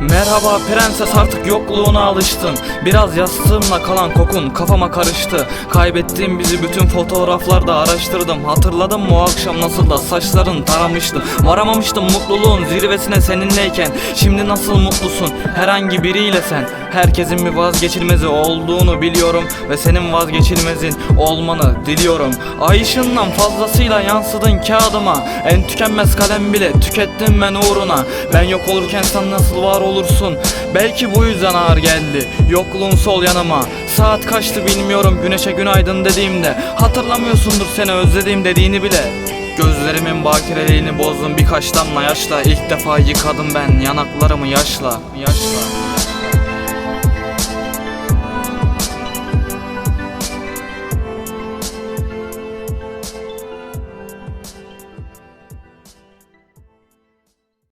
Merhaba prenses artık yokluğuna alıştın. Biraz yastığımla kalan kokun kafama karıştı. Kaybettiğim bizi bütün fotoğraflarda araştırdım. Hatırladım o akşam nasıl da saçların taramıştı. Varamamıştım mutluluğun zirvesine seninleyken. Şimdi nasıl mutlusun? Herhangi biriyle sen Herkesin bir vazgeçilmezi olduğunu biliyorum Ve senin vazgeçilmezin olmanı diliyorum. Ay ışığından fazlasıyla yansıdın kağıdıma. En tükenmez kalem bile tükettim ben uğruna. Ben yok olurken sen nasıl var olursun? Belki bu yüzden ağır geldi Yokluğun sol yanıma. Saat kaçtı bilmiyorum güneşe günaydın dediğimde. Hatırlamıyorsundur seni özlediğim dediğini bile. Gözlerimin bakireliğini bozdum birkaç damla yaşla. İlk defa yıkadım ben yanaklarımı yaşla Yaşla